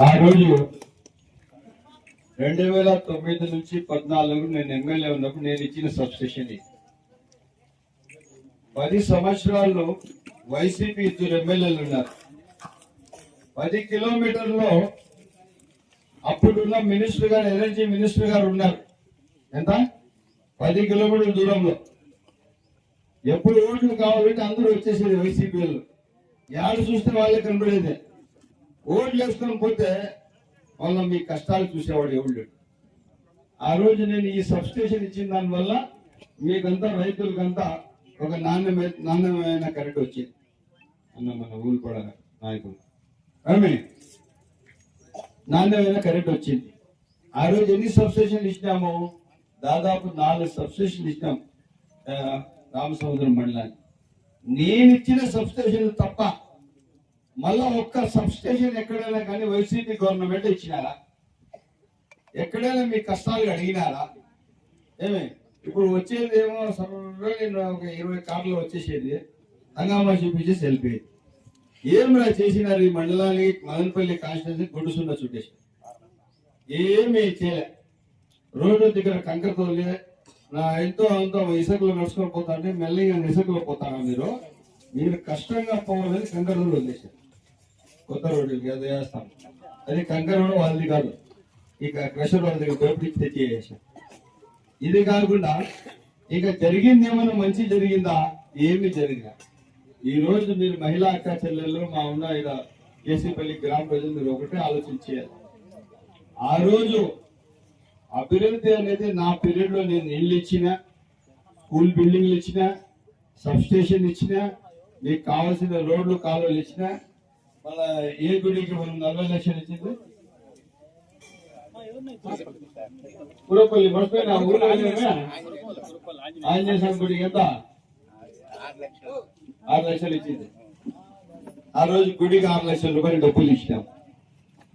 ఆ రోజు రెండు వేల తొమ్మిది నుంచి పద్నాలుగు నేను ఎమ్మెల్యే ఉన్నప్పుడు నేను ఇచ్చిన సబ్స్టేషన్ పది సంవత్సరాల్లో వైసీపీ ఇద్దరు ఎమ్మెల్యేలు ఉన్నారు. పది కిలోమీటర్లో అప్పుడున్న మినిస్టర్ గారు ఎనర్జీ మినిస్టర్ గారు ఉన్నారు. ఎంత? పది కిలోమీటర్ల దూరంలో. ఎప్పుడు ఓట్లు కావాలంటే అందరూ వచ్చేసేది వైసీపీ వాళ్ళు. చూస్తే వాళ్ళే కనబడేదే ఓట్లు చేసుకుని పోతే వాళ్ళ మీ కష్టాలు చూసేవాడు ఎవడు? లేడు. ఆ రోజు నేను ఈ సబ్స్టేషన్ ఇచ్చిన దానివల్ల మీకంతా రైతులకంతా ఒక నాణ్యమైన నాణ్యమైన కరెంట్ వచ్చింది. అన్న మన ఊరు కూడా నాయకులు ఆమె నాణ్యమైన కరెంట్ వచ్చింది. ఆ రోజు ఎన్ని సబ్స్టేషన్లు ఇచ్చినాము? దాదాపు నాలుగు సబ్స్టేషన్లు ఇచ్చినాం రామసముద్రం మండలానికి. నేను ఇచ్చిన సబ్స్టేషన్లు తప్ప మళ్ళా ఒక్క సబ్స్టేషన్ ఎక్కడైనా కానీ వైసీపీ గవర్నమెంట్ ఇచ్చినారా? ఎక్కడైనా మీ కష్టాలు అడిగినారా? ఏమే? ఇప్పుడు వచ్చేది ఏమో సర్వే నేను ఒక ఇరవై కార్లు వచ్చేసేది హంగామా చూపించేసి వెళ్ళిపోయేది ఏమిరా చేసినారు ఈ మండలానికి మదనపల్లి కాన్స్టిట్యూన్సీ గుడ్డు సున్నా చుట్టేసి? ఏమీ చేయలే. రోడ్డు దగ్గర కంకర తోలి నా ఎంతో అంతో ఇసుకలు నడుచుకొని పోతా అంటే మెల్లిగా ఇసుకలో పోతారా మీరు? మీరు కష్టంగా పోవాలని కంకర రోడ్డు వదిలేశారు. కొత్త రోడ్డు అది వేస్తాం అది కంకర వాళ్ళది కాదు. ఇక క్రషర్ వాళ్ళ దగ్గర దోపిడీ తెచ్చి ఇది కాకుండా ఇక జరిగింది ఏమైనా మంచి జరిగిందా? ఏమి జరిగిందా ఈ రోజు మీరు మహిళా అక్క చెల్లెళ్ళు మా ఉన్న ఇక కేసీపల్లి గ్రామ ప్రజలు మీరు ఒకటే ఆలోచించేయాలి. ఆ రోజు అభివృద్ధి అనేది నా పీరియడ్లో నేను ఇల్లు ఇచ్చిన స్కూల్ బిల్డింగ్లు ఇచ్చిన సబ్ స్టేషన్ ఇచ్చిన మీకు కావాల్సిన రోడ్లు కాలువలు ఇచ్చిన మళ్ళా ఏ గుడికి మనం నలభై లక్షలు ఇచ్చింది? పురపల్లి మర్చిపోయిన ఊళ్ళో ఆంజనేయ స్వామి గుడికి ఎంత? ఆరు లక్షలు ఇచ్చింది. ఆ రోజు గుడికి ఆరు లక్షల రూపాయలు డబ్బులు ఇచ్చినాం.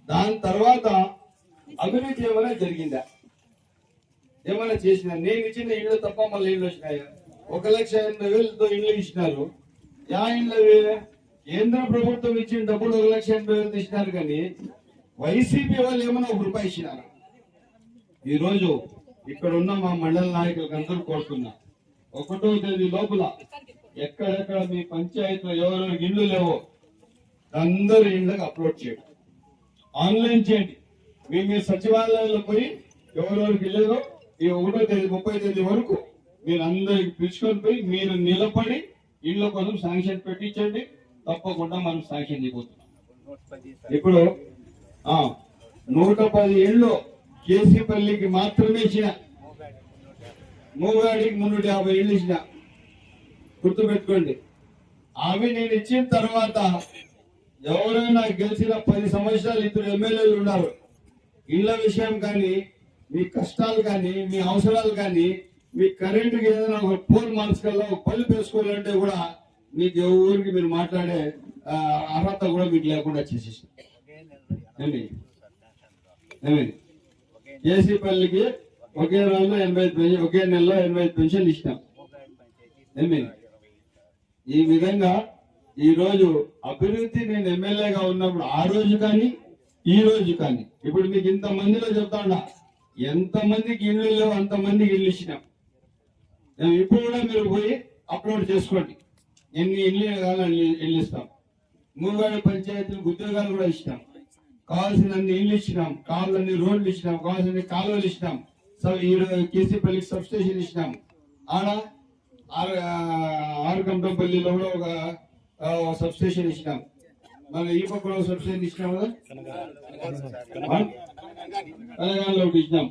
దాని తర్వాత అభివృద్ధి ఏమైనా జరిగిందా? ఏమైనా చేసిన? నేను ఇచ్చిన ఇళ్ళు తప్ప మళ్ళీ ఇళ్ళు వచ్చినాయా? ఒక లక్ష ఎనభై వేలతో ఇళ్ళు ఇచ్చినారు. యా ఇళ్ళు అవి? కేంద్ర ప్రభుత్వం ఇచ్చిన డబ్బులు ఒక లక్ష ఎనభై వేలు తీసినారు కానీ వైసీపీ వాళ్ళు ఏమైనా ఒక రూపాయి ఇచ్చినారు? ఈరోజు ఇక్కడ ఉన్న మా మండల నాయకులకు అందరూ కోరుతున్నా. ఒకటో తేదీ లోపల ఎక్కడెక్కడ మీ పంచాయతీలో ఎవరెవరికి ఇళ్ళు లేవో అందరు ఇళ్ళకి అప్లోడ్ చేయండి. ఆన్లైన్ చేయండి. మీ మీ సచివాలయాల్లో పోయి ఎవరెవరికి లేదో ఈ ఒకటో తేదీ ముప్పై తేదీ వరకు మీరు అందరికి పిలుచుకొని పోయి మీరు నిలబడి ఇళ్ళ కోసం శాంక్షన్ పెట్టించండి. తప్పకుండా మనం శాంక్షన్ చేయబోతున్నాం. ఇప్పుడు ఆ నూట పది ఇళ్ళు కేసీపల్లికి మాత్రమే ఇచ్చిన. మూగాడికి మున్నూట యాభై ఇళ్ళు ఇచ్చిన. గుర్తుపెట్టుకోండి. అవి నేను ఇచ్చిన తర్వాత ఎవరైనా గెలిచిన పది సంవత్సరాలు ఇద్దరు ఎమ్మెల్యేలు ఉన్నారు. ఇళ్ళ విషయం కానీ మీ కష్టాలు కానీ మీ అవసరాలు కానీ మీ కరెంటుకి ఏదైనా ఒక పోల్ మార్చుకల్లా ఒక బల్బ్ వేసుకోవాలంటే కూడా మీకు ఎవరికి మీరు మాట్లాడే అర్హత కూడా మీకు లేకుండా చేసేసి. ఏమి ఏమి కేసీపల్లికి ఒకే రోజులో ఎనభై ఐదు పెన్షన్ ఒకే నెలలో ఎనభై ఐదు పెన్షన్లు ఇచ్చినాం. ఏమి ఈ విధంగా ఈ రోజు అభివృద్ధి నేను ఎమ్మెల్యేగా ఉన్నప్పుడు ఆ రోజు కానీ ఈ రోజు కానీ ఇప్పుడు మీకు ఇంత మందిలో చెప్తాడా ఎంత మందికి ఇల్లు లేవు అంత మందికి ఇల్లు ఇచ్చినాం. మేము ఇప్పుడు కూడా మీరు పోయి అప్లోడ్ చేసుకోండి. ఎన్ని ఇల్లు కావాలని ఇల్లు ఇస్తాం. మూగాడ పంచాయతీలకు ఉద్యోగాలు కూడా ఇచ్చినాం. కావాల్సినన్ని ఇల్లు ఇచ్చినాం. కావాలని రోడ్లు ఇచ్చినాం. కావాల్సిన కాలువలు ఇచ్చినాం. సో ఈ కేసీపల్లికి సబ్ స్టేషన్ ఇచ్చినాం. ఆడ ఆరు ఆరు కంపంపల్లిలో కూడా ఒక సబ్ స్టేషన్ ఇచ్చినాం. మళ్ళీ ఈ పక్కన ఒక సబ్ స్టేషన్ ఇచ్చినాం కదా? తెలంగాణలో ఇచ్చినాం?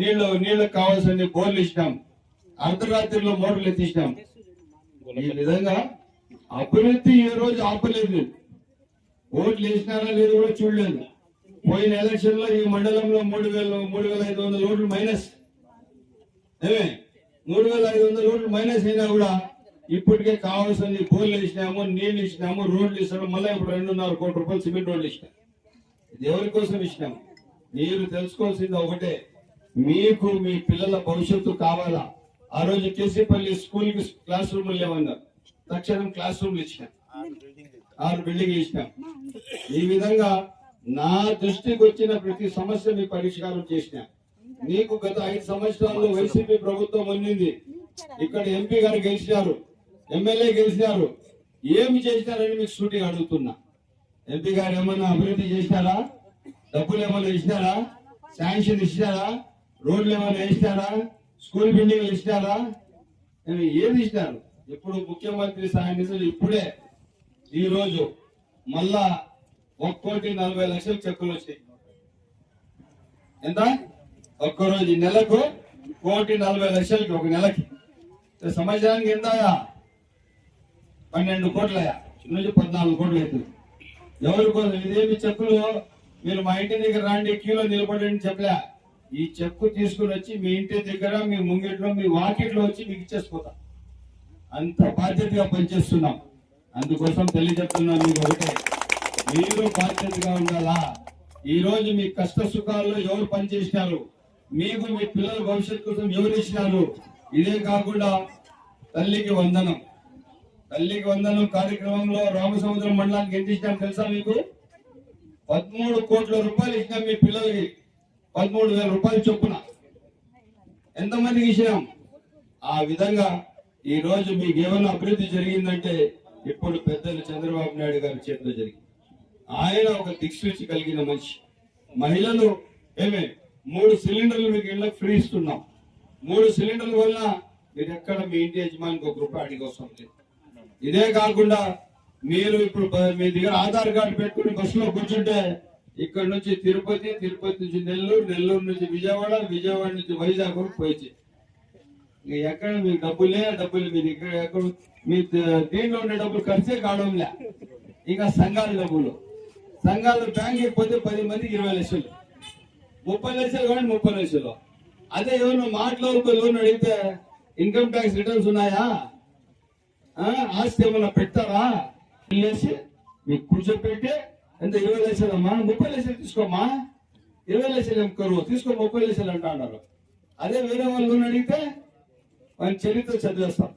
నీళ్ళు నీళ్ళకి కావాల్సిన బోర్లు ఇచ్చినాం. అర్ధరాత్రిలో మోటార్లు ఎత్తిచ్చినాం ఈ విధంగా అభివృద్ధి ఈ రోజు ఆపలేదు. ఓట్లు వేసినారా లేదు కూడా చూడలేదు. పోయిన ఎలక్షన్లో ఈ మండలంలో మూడు వేల మూడు వేల ఐదు వందల ఓట్లు మైనస్. ఏమే? మూడు వేల ఐదు వందల ఓట్లు మైనస్ అయినా కూడా ఇప్పటికే కావాల్సింది బోర్లు వేసినాము నీళ్ళు ఇచ్చినాము రోడ్లు ఇచ్చినాము మళ్ళీ ఇప్పుడు రెండున్నర కోటి రూపాయలు సిమెంట్ రోడ్లు ఇచ్చినాం ఇది ఎవరి కోసం ఇచ్చినాము మీరు తెలుసుకోవాల్సింది ఒకటే. మీకు మీ పిల్లల భవిష్యత్తు కావాలా? ఆ రోజు కేసీపల్లి స్కూల్కి క్లాస్ రూమ్ లేవన్నారు. తక్షణం క్లాస్ రూమ్లు ఇచ్చినాం. ఆరు బిల్డింగ్లు ఇచ్చినాం. ఈ విధంగా నా దృష్టికి వచ్చిన ప్రతి సమస్య మీ పరిష్కారం చేసిన. మీకు గత ఐదు సంవత్సరాల్లో వైసీపీ ప్రభుత్వం ఉన్నింది ఇక్కడ ఎంపీ గారు గెలిచినారు. ఎమ్మెల్యే గెలిచినారు. ఏమి చేసినారని మీకు సూటిగా అడుగుతున్నా. ఎంపీ గారు ఏమన్నా అభివృద్ధి చేసినారా? డబ్బులు ఏమైనా ఇచ్చినారా? శాంక్షన్ ఇచ్చినారా? రోడ్లు ఏమైనా వేసినారా? స్కూల్ బిల్డింగ్లు ఇచ్చినారా? నేను ఏది ఇచ్చినారు? ఇప్పుడు ముఖ్యమంత్రి సహాయం నిధులు ఇప్పుడే ఈ రోజు మళ్ళా ఒక కోటి నలభై లక్షల చెక్కులు వచ్చాయి. ఎంత? ఒక్కరోజు నెలకు కోటి నలభై లక్షలకి ఒక నెలకి. సంవత్సరానికి ఎంతయా పన్నెండు కోట్లయా నుంచి పద్నాలుగు కోట్లు అవుతుంది. ఎవరి కోసం? ఇదేమి చెక్కులు? మీరు మా ఇంటి దగ్గర రాండి క్యూలో నిలబడండి చెప్పలే. ఈ చెక్కు తీసుకుని వచ్చి మీ ఇంటి దగ్గర మీ ముంగిట్లో మీ వాకిట్లో వచ్చి మీకు ఇచ్చేసిపోతా. అంత బాధ్యతగా పనిచేస్తున్నాం. అందుకోసం తెలియజెప్తున్నాం మీకు ఒకటే. మీరు బాధ్యతగా ఉండాలా? ఈ రోజు మీ కష్ట సుఖాల్లో ఎవరు పనిచేసినారు మీకు మీ పిల్లల భవిష్యత్తు కోసం ఎవరు ఇచ్చినారు? ఇదే కాకుండా తల్లికి వందనం. తల్లికి వందనం కార్యక్రమంలో రామసముద్రం మండలానికి ఎంత ఇచ్చినాం తెలుసా మీకు? పదమూడు కోట్ల రూపాయలు ఇచ్చినాం మీ పిల్లలకి. పదమూడు వేల రూపాయలు చొప్పున. ఎంతమందికి ఇచ్చినాం ఆ విధంగా ఈ రోజు మీకు ఏమైనా అభివృద్ధి జరిగిందంటే ఇప్పుడు పెద్దలు చంద్రబాబు నాయుడు గారి చేతిలో జరిగింది. ఆయన ఒక దిక్సూచి కలిగిన మనిషి. మహిళలు ఏమే మూడు సిలిండర్లు మీకు ఇళ్ళకి ఫ్రీ ఇస్తున్నాం. మూడు సిలిండర్ల వల్ల మీరు ఎక్కడ మీ ఇంటి యజమానికి ఒక రూపాయి అడిగి లేదు. ఇదే కాకుండా మీరు ఇప్పుడు మీ దగ్గర ఆధార్ కార్డు పెట్టుకుని బస్సులో కూర్చుంటే ఇక్కడ నుంచి తిరుపతి తిరుపతి నుంచి నెల్లూరు నెల్లూరు నుంచి విజయవాడ విజయవాడ నుంచి వైజాగ్ వరకు పోయి ఎక్కడ మీకు డబ్బులే డబ్బులు మీరు ఇక్కడ ఎక్కడ మీ దీంట్లో ఉండే డబ్బులు ఖర్చే కావడంలే. ఇంకా సంఘాల డబ్బులు. సంఘాలు బ్యాంక్ పోతే పది మంది ఇరవై లక్షలు. ముప్పై లక్షలు కానీ ముప్పై లక్షలు. అదే ఎవరు మాటలో లోన్ అడిగితే ఇన్కమ్ ట్యాక్స్ రిటర్న్స్ ఉన్నాయా? ఆ, ఆస్తి ఏమైనా పెట్టారా? వెళ్ళేసి మీకు కూర్చోపెట్టి ఎంత ఇరవై లక్షలమ్మా ముప్పై లక్షలు తీసుకోమ్మా. ఇరవై లక్షలు కరువు తీసుకో ముప్పై లక్షలు అంటా అన్నారు. అదే వేరే వాళ్ళు అడిగితే మన చరిత్ర చదివేస్తాం.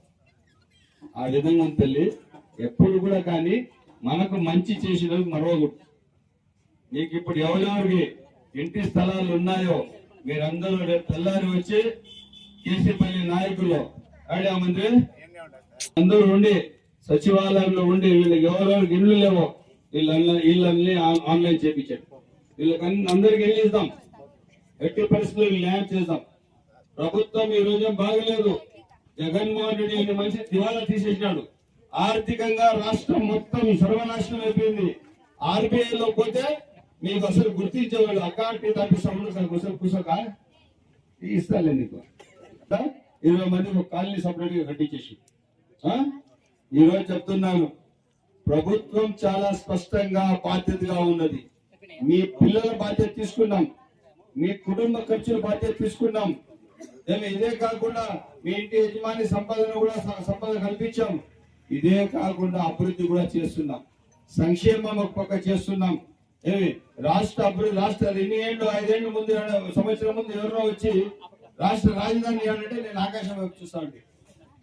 ఆ విధంగా ఉంది తల్లి ఎప్పుడు కూడా కానీ మనకు మంచి చేసిన మరొకటి మీకు ఇప్పుడు ఎవరెవరికి ఇంటి స్థలాలు ఉన్నాయో మీరందరూ రేపు తెల్లారి వచ్చి కేసీపల్లి నాయకులు ఆడా అందరూ ఉండి సచివాలయంలో ఉండి వీళ్ళకి ఎవరెవరికి ఇల్లు లేవో వీళ్ళ ఇళ్ళన్ని ఆన్లైన్ చేపించండి వీళ్ళకి అందరికి వెళ్ళిద్దాం ఎట్టి పరిస్థితుల్లో వీళ్ళు న్యాయం చేద్దాం. ప్రభుత్వం ఈ రోజు బాగలేదు. జగన్మోహన్ రెడ్డి అనే మనిషి దివాలా తీసేసినాడు. ఆర్థికంగా రాష్ట్రం మొత్తం సర్వనాశనం అయిపోయింది. ఆర్బీఐ లో పోతే మీకు అసలు గుర్తించేవాళ్ళు అకాంటి తప్పిస్తాము అసలు కూసోక? ఇస్తాలే నీకు. ఇరవై మంది ఒక కాలనీ సపరేట్గా కట్టించేసి. ఆ? ఈ రోజు చెప్తున్నాను. ప్రభుత్వం చాలా స్పష్టంగా బాధ్యతగా ఉన్నది. మీ పిల్లల బాధ్యత తీసుకున్నాం. మీ కుటుంబ ఖర్చుల బాధ్యత తీసుకున్నాం. ఏమి ఇదే కాకుండా మీ ఇంటి యజమాని సంపాదన కూడా సంపద కల్పించాం. ఇదే కాకుండా అభివృద్ధి కూడా చేస్తున్నాం. సంక్షేమం ఒక పక్క చేస్తున్నాం. ఏమి? రాష్ట్ర అభివృద్ధి రాష్ట్ర ఎన్ని ఏళ్ళు ఐదేళ్ళు ముందు సంవత్సరం ముందు ఎవరో వచ్చి రాష్ట్ర రాజధాని ఏమంటే నేను ఆకాశం వైపు చూస్తా ఉంటే.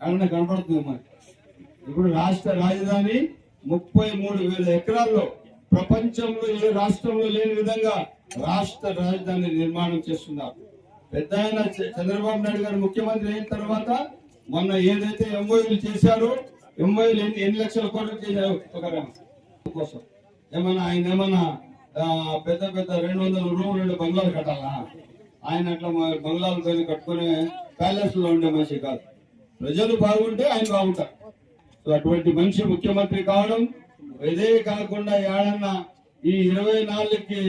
ఏమన్నా కనపడుతుంది మరి? ఇప్పుడు రాష్ట్ర రాజధాని ముప్పై మూడు వేల ఎకరాల్లో ప్రపంచంలో ఏ రాష్ట్రంలో లేని విధంగా రాష్ట్ర రాజధాని నిర్మాణం చేస్తున్నారు. పెద్ద ఆయన చంద్రబాబు నాయుడు గారు ముఖ్యమంత్రి అయిన తర్వాత మొన్న ఏదైతే ఎంఓయూలు చేశారో ఎంఓయూలు ఎన్ని ఎన్ని లక్షల కోట్లు చేశారు కోసం. ఏమన్నా ఆయన ఏమన్నా పెద్ద పెద్ద రెండు వందల రూములు రెండు బంగ్లాలు కట్టాలా? ఆయన అట్లా బంగ్లాలు కొని ప్యాలెస్లో ఉండే మనిషి కాదు. ప్రజలు బాగుంటే ఆయన బాగుంటారు. సో అటువంటి మనిషి ముఖ్యమంత్రి కావడం ఇదే కాకుండా ఏడన్నా ఈ ఇరవై నాలుగుకి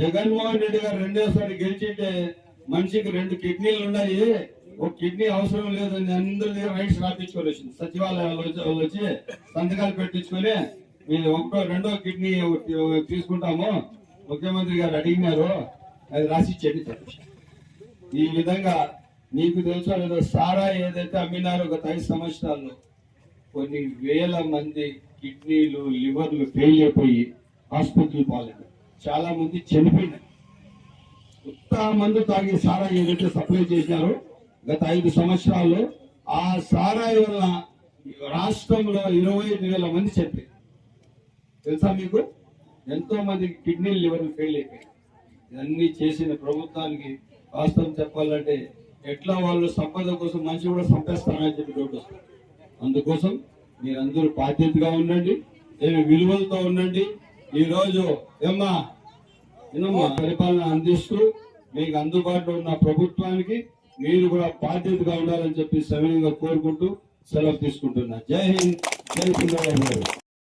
జగన్మోహన్ రెడ్డి గారు రెండోసారి గెలిచింటే మనిషికి రెండు కిడ్నీలు ఉన్నాయి. ఒక కిడ్నీ అవసరం లేదని అందరి దగ్గర రైట్స్ రాపించుకొని వచ్చింది. సచివాలయాలు వచ్చి సంతకాలు పెట్టించుకొని మీరు ఒకటో రెండో కిడ్నీ తీసుకుంటాము. ముఖ్యమంత్రి గారు అడిగినారు. అది రాసి ఇచ్చేది ఈ విధంగా మీకు తెలుసో లేదో సారా ఏదైతే అమ్మినారో గత ఐదు సంవత్సరాల్లో కొన్ని వేల మంది కిడ్నీలు లివర్లు ఫెయిల్ అయిపోయి హాస్పిటల్ పాలైన చాలా మంది చనిపోయినారు. ఉత్సాహ మందు తాగి సారా ఏదైతే సప్లై చేశారు. గత ఐదు సంవత్సరాల్లో ఆ సారాయి వల్ల రాష్ట్రంలో ఇరవై ఐదు వేల మంది చనిపోయారు. తెలుసా మీకు? ఎంతో మందికి కిడ్నీ లివర్లు ఫెయిల్ అయిపోయాయి. ఇవన్నీ చేసిన ప్రభుత్వానికి వాస్తవం చెప్పాలంటే ఎట్లా వాళ్ళు సంపద కోసం మనిషి కూడా సంపేస్తారని చెప్పి డౌట్ వస్తుంది. అందుకోసం మీరందరూ బాధ్యతగా ఉండండి ఏమి విలువలతో ఉండండి. ఈరోజు ఏమ్మా ఏమమ్మా పరిపాలన అందిస్తూ మీకు అందుబాటులో ఉన్న ప్రభుత్వానికి మీరు కూడా బాధ్యతగా ఉండాలని చెప్పి సవినయంగా కోరుకుంటూ సెలవు తీసుకుంటున్నా. జై హింద్ జై సింగరావు